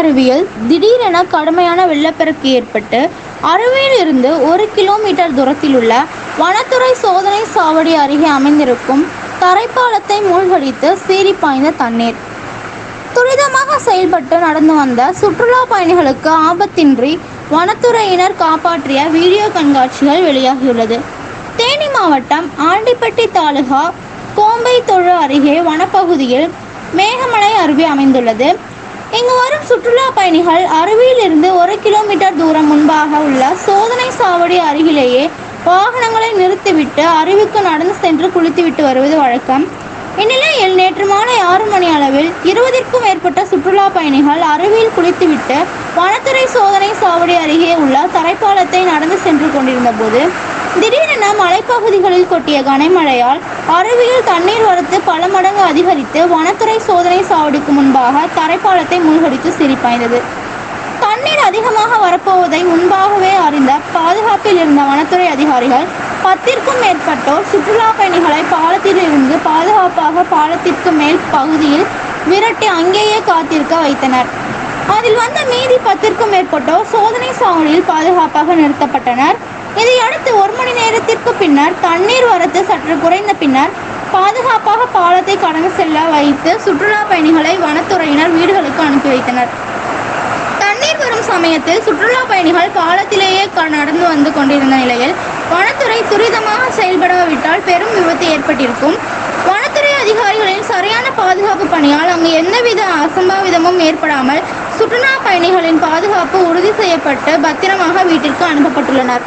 அருவியில் திடீரென கடுமையான வெள்ளப்பெருக்கு ஏற்பட்டு அருவியில் இருந்து ஒரு கிலோமீட்டர் தூரத்தில் உள்ள வனத்துறை சோதனை சாவடி அருகே அமைந்திருக்கும் தரைப்பாலத்தை மூழ்கடித்து சீறி பாய்ந்த தண்ணீர். துரிதமாக செயல்பட்டு நடந்து வந்த சுற்றுலா பயணிகளுக்கு ஆபத்தின்றி வனத்துறையினர் காப்பாற்றிய வீடியோ கண்காட்சிகள் வெளியாகியுள்ளது. தேனி மாவட்டம் ஆண்டிப்பட்டி தாலுகா கோம்பை தொழு அருகே வனப்பகுதியில் மேகமலை அருவி அமைந்துள்ளது. இங்கு வரும் சுற்றுலா பயணிகள் அருவியில் இருந்து ஒரு கிலோமீட்டர் தூரம் முன்பாக உள்ள சோதனை சாவடி அருகிலேயே வாகனங்களை நிறுத்திவிட்டு அருவிக்கு நடந்து சென்று குளித்துவிட்டு வருவது வழக்கம். இந்நிலையில் நேற்று மாலை ஆறு மணி அளவில் இருபதிற்கும் மேற்பட்ட சுற்றுலா பயணிகள் அருவியில் குளித்துவிட்டு வனத்துறை சோதனை சாவடி அருகே உள்ள தரைப்பாலத்தை நடந்து சென்று கொண்டிருந்த போது திடீரென மலைப்பகுதிகளில் கொட்டிய கனமழையால் அருவியில் தண்ணீர் வரத்து பல மடங்கு அதிகரித்து வனத்துறை சோதனை சாவடிக்கு முன்பாக தரைப்பாலத்தை மூழ்கடித்து சிரிப்பாய்ந்தது தண்ணீர் அதிகமாக வரப்போவதை முன்பாகவே அறிந்த பாதுகாப்பில் இருந்த வனத்துறை அதிகாரிகள் பத்திற்கும் மேற்பட்டோர் சுற்றுலா பயணிகளை பாலத்தில் இருந்து பாதுகாப்பாக பாலத்திற்கு மேல் பகுதியில் விரட்டி அங்கேயே காத்திருக்க வைத்தனர். அதில் வந்த மீதி பத்திற்கும் மேற்பட்டோர் சோதனை சாவடியில் பாதுகாப்பாக நிறுத்தப்பட்டனர். இதையடுத்து ஒரு மணி நேரத்திற்கு பின்னர் தண்ணீர் வரத்து சற்று குறைந்த பின்னர் பாதுகாப்பாக பாலத்தை கடந்து செல்ல வைத்து சுற்றுலா பயணிகளை வனத்துறையினர் வீடுகளுக்கு அனுப்பி வைத்தனர். தண்ணீர் வரும் சமயத்தில் சுற்றுலா பயணிகள் பாலத்திலேயே க- நடந்து வந்து கொண்டிருந்த நிலையில் வனத்துறை துரிதமாக செயல்படாவிட்டால் பெரும் விபத்து ஏற்பட்டிருக்கும். வனத்துறை அதிகாரிகளின் சரியான பாதுகாப்பு பணியால் அங்கு எந்தவித அசம்பாவிதமும் ஏற்படாமல் சுற்றுலா பயணிகளின் பாதுகாப்பு உறுதி செய்யப்பட்டு பத்திரமாக வீட்டிற்கு அனுப்பப்பட்டுள்ளனர்.